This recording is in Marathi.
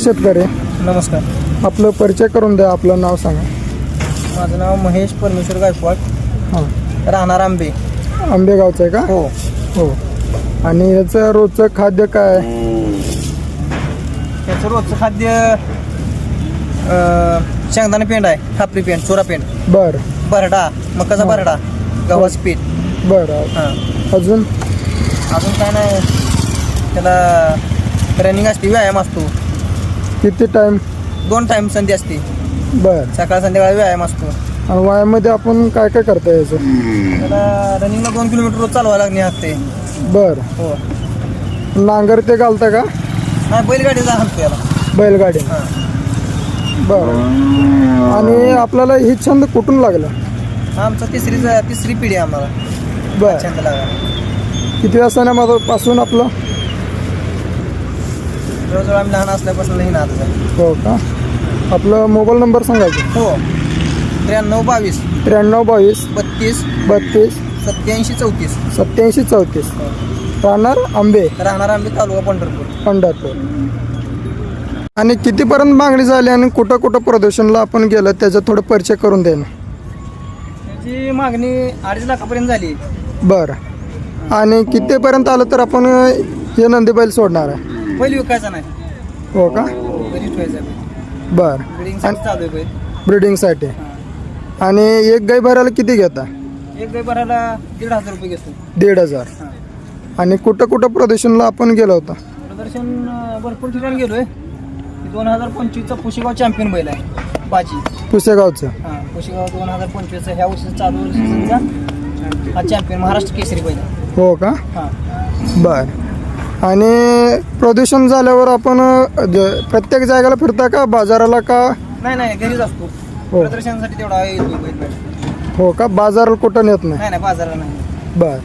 शेतकरी. नमस्कार. आपलं परिचय करून द्या आपलं नाव सांगा. माझं नाव महेश परमेश्वर गायकवाड. हां. राहणार आंबे. आंबेगावचं आहे का? हो. हो. आणि याचं रोजचं खाद्य काय? आहे? त्याचं रोजचं खाद्य अं, शेंगदाणा पेंड आहे खापरी पेंड चोरा पेंड. बरं. बरडा मकाचा बरडा गव्हाचं पीठ. बरं. हां. अजून? अजून काय नाही. त्याला रनिंग असते व्यायाम असतो. किती टाईम दोन टाईम संधी असते. बरं. सकाळ संध्याकाळी व्यायाम असतो. आणि वायामध्ये आपण काय काय करता याचं? त्याला रनिंगला दोन किलोमीटर रोज चालवायला लागणे लागते बरं. हो. नांगर ते घालता का? नाही बैलगाडीचा याला. बैलगाडी हां. बरं. आणि आपल्याला ही छंद कुठून लागला? आमचा तिसरी तिसरी पिढी आहे आम्हाला. बरं. छंद लागा किती वाजता आपलं? जवळजवळ आम्ही लहान असल्यापासून नाही नातच आहे. हो का? आपलं मोबाईल नंबर सांगायचं हो. त्र्याण्णव बावीस. त्र्याण्णव बावीस. बत्तीस. बत्तीस. सत्याऐंशी चौतीस. सत्याऐंशी चौतीस. राहणार आंबे? राहणार आंबे तालुका पंढरपूर. पंढरपूर. आणि कितीपर्यंत मागणी झाली आणि कुठं कुठं प्रदर्शनला आपण गेलं त्याचं थोडं परिचय करून दे ना. त्याची मागणी अडीच लाखापर्यंत झाली. बरं. आणि कितीपर्यंत आलं तर आपण हे नंदी बैल सोडणार आहे? बैल विकायचा नाही. हो का? घरी ठेवायचा आहे बैल बरं चालू आहे बैल ब्रिडिंगसाठी हां. आणि एक गाई भरायला किती घेता? एक गाय भरायला दीड हजार रुपये घेतो. दीड हजार. हां. आणि कुठं कुठं प्रदर्शनला आपण गेलो होतो? प्रदर्शन अं, भरपूर ठिकाणी गेलोय. दोन हजार पंचवीसचा पुशेगाव चॅम्पियन बैल आहे बाजी. पुसेगावचं. हां पुशेगाव दोन हजार पंचवीसचा ह्या वर्षी चालू हा चॅम्पियन महाराष्ट्र केसरी बैल आहे. हो का? हां. बर. आणि प्रदूषण झाल्यावर आपण ज- प्रत्येक जागेला फिरता का? बाजाराला का? नाही नाही घरीच असतो. हो. प्रदर्शनासाठी तेवढा येतो बैल बैल हो का? बाजाराला कुठं नेत नाही? नाही नाही बाजाराला नाही बर.